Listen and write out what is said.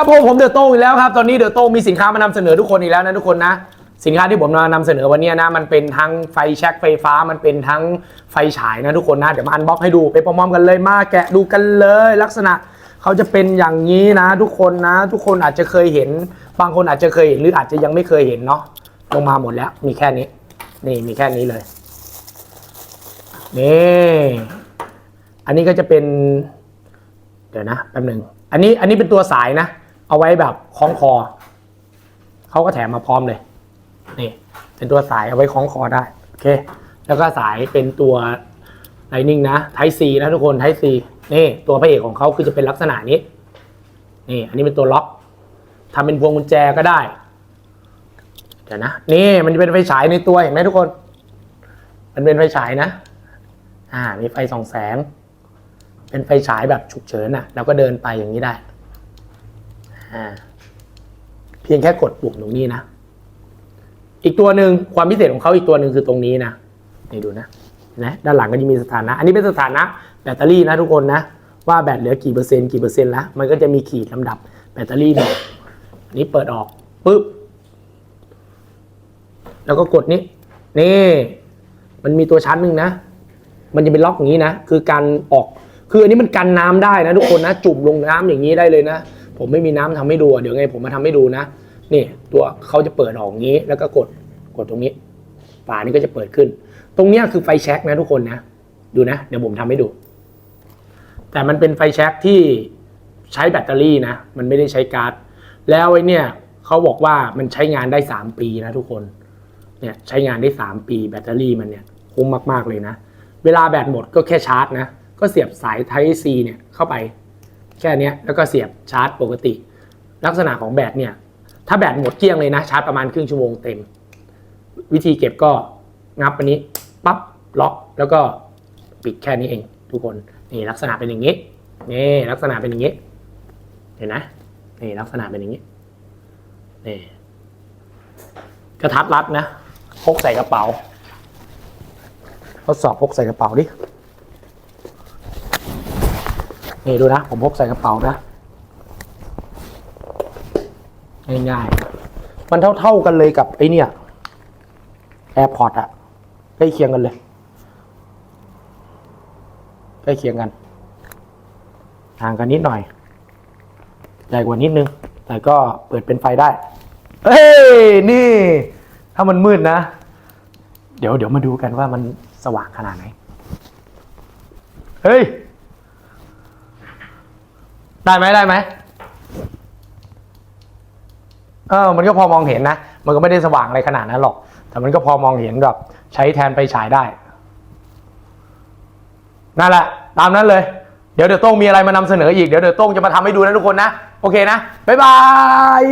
ครับผมผมเดอะโต้งอีกแล้วครับตอนนี้เดอะโต้งมีสินค้ามานำเสนอทุกคนอีกแล้วนะทุกคนนะสินค้าที่ผมมานำเสนอวันนี้นะมันเป็นทั้งไฟแช็กไฟฟ้ามันเป็นทั้งไฟฉายนะทุกคนนะเดี๋ยวมาอันบ็อกให้ดูไปพร้อมๆกันเลยมาแกะดูกันเลย ลักษณะเขาจะเป็นอย่างนี้นะ ทุกคนนะ ทุกคนอาจจะเคยเห็น บางคนอาจจะเคยเห็นหรืออาจจะยังไม่เคยเห็นเนาะลงมาหมดแล้ว มีแค่นี้ นี่มีแค่นี้เลยนี่อันนี้ก็จะเป็น เดี๋ยวนะแป๊บหนึ่งอันนี้อันนี้เป็นตัวสายนะ เอาไว้แบบคล้องคอ เขาก็แถมมาพร้อมเลย นี่ เป็นตัวสายเอาไว้คล้องคอได้ โอเค แล้วก็สายเป็นตัวไลนิ่งนะไทซีนะทุกคนไทซีนี่ ตัวพระเอกของเขาคือจะเป็นลักษณะนี้ นี่ อันนี้เป็นตัวล็อกทำเป็นพวงกุญแจก็ได้เดี๋ยวนะ นี่มันจะเป็นไฟฉายในตัวเห็นไหมทุกคน มันเป็นไฟฉายนะ อ่า มีไฟส่องแสง เป็นไฟฉายแบบฉุกเฉินอะ เราก็เดินไปอย่างนี้ได้ เพียงแค่กดปุ่มตรงนี้นะ อีกตัวหนึ่งความพิเศษของเขาอีกตัวหนึ่งคือตรงนี้นะนี่ดูนะนะด้านหลังก็จะมีสถานะ อันนี้เป็นสถานะแบตเตอรี่นะทุกคนนะ ว่าแบตเหลือกี่เปอร์เซ็นต์กี่เปอร์เซ็นต์แล้วมันก็จะมีขีดลำดับแบตเตอรี่เนี่ยนี้เปิดออกปุ๊บแล้วก็กดนี้นี่ มันมีตัวชั้นหนึ่งนะ มันจะเป็นล็อกอย่างนี้นะ คือการออก คืออันนี้มันกันน้ำได้นะทุกคนนะ จุ่มลงน้ำอย่างนี้ได้เลยนะ ผมไม่มีน้ำทำให้ดูเดี๋ยวไงผมมาทำให้ดูนะนี่ตัวเขาจะเปิดออกงี้ แล้วก็กดกดตรงนี้ฝานี้ก็จะเปิดขึ้น ตรงเนี้ยคือไฟแช็กนะทุกคนนะ ดูนะ เดี๋ยวผมทำให้ดู แต่มันเป็นไฟแช็กที่ใช้แบตเตอรี่นะ มันไม่ได้ใช้การ์ดแล้วไอ้เนี่ยเขาบอกว่ามันใช้งานได้ 3 ปีนะทุกคนเนี่ยใช้งานได้ 3 ปีแบตเตอรี่มันเนี่ยคุ้มมาก ๆ เลยนะ เวลาแบตหมดก็แค่ชาร์จนะ ก็เสียบสาย Type C เนี่ยเข้าไป แค่นี้แล้วก็เสียบชาร์จปกติ ลักษณะของแบตเนี่ย ถ้าแบตหมดเกลี้ยงเลยนะชาร์จประมาณครึ่งชั่วโมงเต็ม วิธีเก็บก็งับอันนี้ปั๊บล็อกแล้วก็ปิดแค่นี้เองทุกคนนี่ลักษณะเป็นอย่างนี้นี่ลักษณะเป็นอย่างนี้ เห็นไหมนี่ลักษณะเป็นอย่างนี้นี่กระทัดรัดนะพกใส่กระเป๋าทดสอบพกใส่กระเป๋าดิ นี่ดูนะ ผมพกใส่กระเป๋านะ ง่ายๆ มันเท่าๆกันเลยกับไอเนี่ย AirPod อะใกล้เคียงกันเลยใกล้เคียงกันห่างกันนิดหน่อยใหญ่กว่านิดนึง แต่ก็เปิดเป็นไฟได้ เฮ้ย นี่ ถ้ามันมืดนะ เดี๋ยวเดี๋ยวมาดูกันว่ามันสว่างขนาดไหน เฮ้ย ได้ไหมได้ไหมเออมันก็พอมองเห็นนะ มันก็ไม่ได้สว่างอะไรขนาดนั้นหรอก แต่มันก็พอมองเห็นแบบใช้แทนไปฉายได้ นั่นแหละ ตามนั้นเลย เดี๋ยวเดี๋ยวโต้งมีอะไรมานำเสนออีก เดี๋ยวเดี๋ยวโต้งจะมาทำให้ดูนะทุกคนนะ โอเคนะ บ๊ายบาย